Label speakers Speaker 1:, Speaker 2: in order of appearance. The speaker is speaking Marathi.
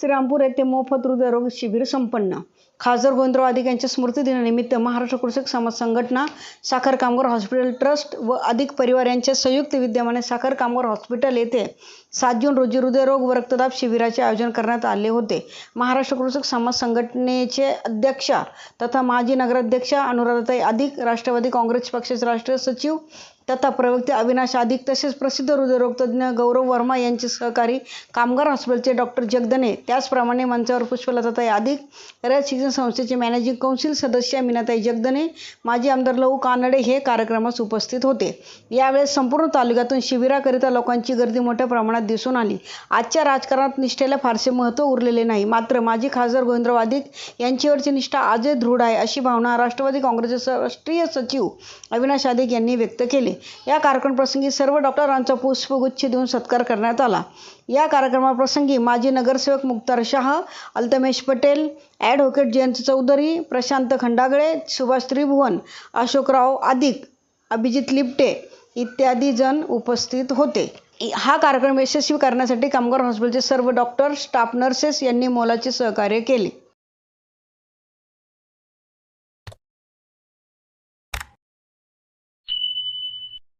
Speaker 1: श्रीरामपूर येथे मोफत हृदयरोग शिबिर संपन्न. खासदार गोविंदराव अधिक यांच्या स्मृतिदिनानिमित्त महाराष्ट्र कृषक समाज संघटना साखर कामगार हॉस्पिटल ट्रस्ट व अधिक परिवार यांच्या संयुक्त विद्यमाने साखर कामगार हॉस्पिटल येथे सात जून रोजी हृदयरोग व रक्तदाब शिबिराचे आयोजन करण्यात आले होते. महाराष्ट्र कृषक समाज संघटनेचे अध्यक्षा तथा माजी नगराध्यक्षा अनुराधाताई अधिक राष्ट्रवादी काँग्रेस पक्षाचे राष्ट्रीय सचिव तथा प्रवक्ते अविनाश अधिक तसेच प्रसिद्ध हृदयरोगतज्ञ गौरव वर्मा यांचे सहकारी कामगार हॉस्पिटलचे डॉक्टर जगदने. त्याचप्रमाणे मंचावर पुष्पलताताई अधिक रयत शिक्षण संस्थेचे मॅनेजिंग कौन्सिल सदस्य मीनाताई जगदने माजी आमदार लहू कानडे हे कार्यक्रमास उपस्थित होते. यावेळेस संपूर्ण तालुक्यातून शिबिराकरिता लोकांची गर्दी मोठ्या प्रमाणात दिसून आली. आजच्या राजकारणात निष्ठेला फारसे महत्त्व उरलेले नाही. मात्र माजी खासदार गोविंदराव आदिक यांच्यावरची निष्ठा आजही दृढ आहे अशी भावना राष्ट्रवादी काँग्रेसचे राष्ट्रीय सचिव अविनाश अधिक यांनी व्यक्त केली. या कार्यक्रमप्रसंगी सर्व डॉक्टरांचा पुष्पगुच्छ देऊन सत्कार करण्यात आला. या कार्यक्रमाप्रसंगी माजी नगरसेवक मुक्तार शाह अल्तमेश पटेल ॲडव्होकेट जयंत चौधरी प्रशांत खंडागळे सुभाष त्रिभुवन अशोकराव अधिक अभिजित लिपटे इत्यादी जण उपस्थित होते. हा कार्यक्रम यशस्वी करण्यासाठी कामगार हॉस्पिटलचे सर्व डॉक्टर स्टाफ नर्सेस यांनी मोलाचे सहकार्य केले.